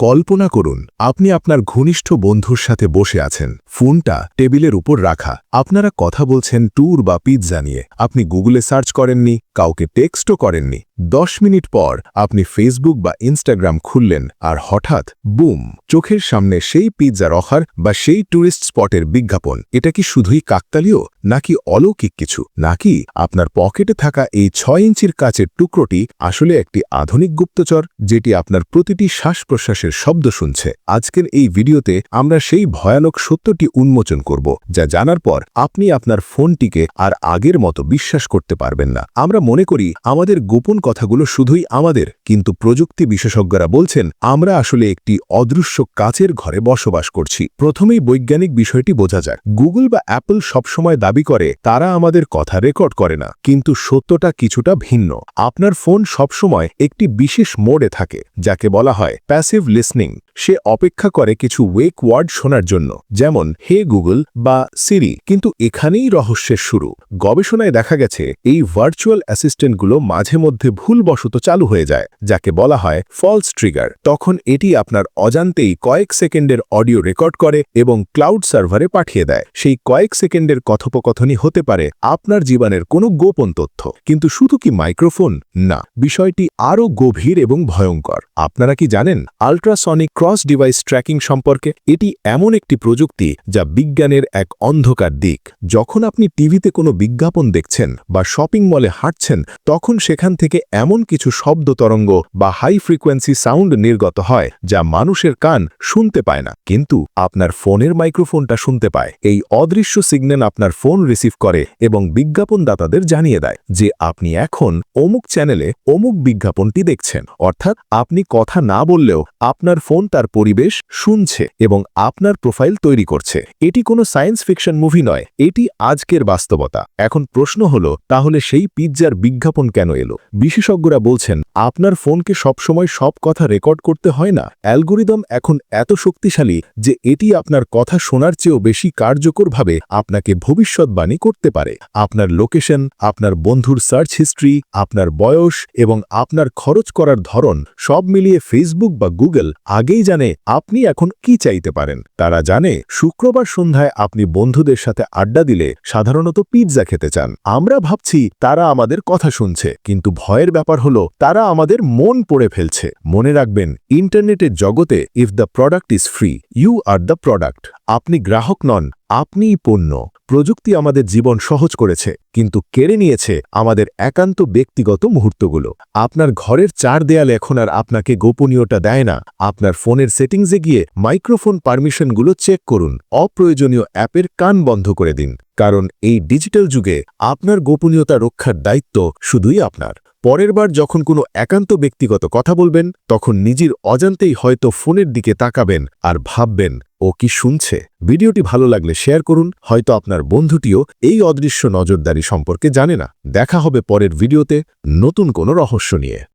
কল্পনা করুন, আপনি আপনার ঘনিষ্ঠ বন্ধুর সাথে বসে আছেন। ফোনটা টেবিলের উপর রাখা। আপনারা কথা বলছেন ট্যুর বা পিৎজা নিয়ে। আপনি গুগলে সার্চ করেননি, কাউকে টেক্সটও করেননি। দশ মিনিট পর আপনি ফেসবুক বা ইনস্টাগ্রাম খুললেন আর হঠাৎ, বুম, চোখের সামনে সেই পিৎজার অফার বা সেই ট্যুরিস্ট স্পটের বিজ্ঞাপন। এটা কি শুধুই কাকতালীয়, নাকি অলৌকিক কিছু? নাকি আপনার পকেটে থাকা এই ছয় ইঞ্চির কাচের টুকরোটি আসলে একটি আধুনিক গুপ্তচর, যেটি আপনার প্রতিটি শ্বাস প্রশ্বাসের শব্দ শুনছে। আজকের এই ভিডিওতে আমরা সেই ভয়ানক সত্যটি উন্মোচন করব, যা জানার পর আপনি আপনার ফোনটিকে আর আগের মতো বিশ্বাস করতে পারবেন না। আমরা মনে করি, আমাদের গোপন কথাগুলো শুধুই আমাদের, কিন্তু প্রযুক্তি বিশেষজ্ঞরা বলছেন, আমরা আসলে একটি অদৃশ্য কাচের ঘরে বসবাস করছি। প্রথমেই বৈজ্ঞানিক বিষয়টি বোঝা যাক। গুগল বা অ্যাপল সবসময় দাবি করে, তারা আমাদের কথা রেকর্ড করে না, কিন্তু সত্যটা কিছুটা ভিন্ন। আপনার ফোন সবসময় একটি বিশেষ মোডে থাকে, যাকে বলা হয় প্যাসিভ লিসনিং সে অপেক্ষা করে কিছু ওয়েক ওয়ার্ড শোনার জন্য, যেমন, হে গুগল বা সিরি কিন্তু এখানেই রহস্যের শুরু। গবেষণায় দেখা গেছে, এই ভার্চুয়াল অ্যাসিস্ট্যান্টগুলো মাঝে মধ্যে ভুলবশত চালু হয়ে যায়, যাকে বলা হয় ফলস ট্রিগার তখন এটি আপনার অজান্তেই কয়েক সেকেন্ডের অডিও রেকর্ড করে এবং ক্লাউড সার্ভারে পাঠিয়ে দেয়। সেই কয়েক সেকেন্ডের কথোপকথনই হতে পারে আপনার জীবনের কোনো গোপন তথ্য। কিন্তু শুধু কি মাইক্রোফোন না, বিষয়টি আরও গভীর এবং ভয়ঙ্কর। আপনারা কি জানেন? আল্ট্রাসনিক ক্রস ডিভাইস ট্র্যাকিং সম্পর্কে এটি এমন একটি প্রযুক্তি যা বিজ্ঞানের এক অন্ধকার দিক। যখন আপনি টিভিতে কোনো বিজ্ঞাপন দেখছেন বা শপিং মলে হাঁটছেন, তখন সেখান থেকে এমন কিছু শব্দ তরঙ্গ বা হাই ফ্রিকোয়েন্সি সাউন্ড নির্গত হয়, যা মানুষের কান শুনতে পায় না। কিন্তু আপনার ফোনের মাইক্রোফোনটা শুনতে পায়। এই অদৃশ্য সিগন্যাল আপনার ফোন রিসিভ করে এবং বিজ্ঞাপনদাতাদের জানিয়ে দেয় যে আপনি এখন অমুক চ্যানেলে অমুক বিজ্ঞাপনটি দেখছেন। অর্থাৎ আপনি কথা না বললেও আপনার ফোন তার পরিবেশ, শুনছে এবং আপনার প্রোফাইল তৈরি করছে। এটি কোনো সায়েন্স ফিকশন মুভি নয়, এটি আজকের বাস্তবতা। এখন প্রশ্ন হল, তাহলে সেই পিৎজার বিজ্ঞাপন কেন এলো? বিশেষজ্ঞরা বলছেন, আপনার ফোনকে সবসময় সব কথা রেকর্ড করতে হয় না। অ্যালগোরিদম এখন এত শক্তিশালী যে এটি আপনার কথা শোনার চেয়েও বেশি কার্যকরভাবে আপনাকে ভবিষ্যৎবাণী করতে পারে। আপনার লোকেশন, আপনার বন্ধুর সার্চ হিস্ট্রি, আপনার বয়স এবং আপনার খরচ করার ধরন সব মিলিয়ে ফেসবুক বা গুগল আগেই জানে আপনি এখন কি চাইতে পারেন। তারা জানে শুক্রবার সন্ধ্যায় আপনি বন্ধুদের সাথে আড্ডা দিলে সাধারণত পিৎজা খেতে চান। আমরা ভাবছি তারা আমাদের কথা শুনছে, কিন্তু ভয়ের ব্যাপার হলো তারা আমাদের মন পড়ে ফেলছে। মনে রাখবেন, ইন্টারনেটের জগতে if the product is free you are the product আপনি গ্রাহক নন আপনিই পণ্য প্রযুক্তি আমাদের জীবন সহজ করেছে, কিন্তু কেড়ে নিয়েছে আমাদের একান্ত ব্যক্তিগত মুহূর্তগুলো। আপনার ঘরের চার দেয়াল এখন আর আপনাকে গোপনীয়তা দেয় না। আপনার ফোনের সেটিংসে গিয়ে মাইক্রোফোন পারমিশনগুলো চেক করুন। অপ্রয়োজনীয় অ্যাপের কান বন্ধ করে দিন। কারণ এই ডিজিটাল যুগে আপনার গোপনীয়তা রক্ষার দায়িত্ব শুধুই আপনার। পরের বার যখন কোনো একান্ত ব্যক্তিগত কথা বলবেন, তখন নিজের অজান্তেই হয়তো ফোনের দিকে তাকাবেন আর ভাববেন, ও কি শুনছে? ভিডিওটি ভালো লাগলে শেয়ার করুন, হয়তো আপনার বন্ধুটিও এই অদৃশ্য নজরদারি সম্পর্কে জানে না। দেখা হবে পরের ভিডিওতে নতুন কোনো রহস্য নিয়ে।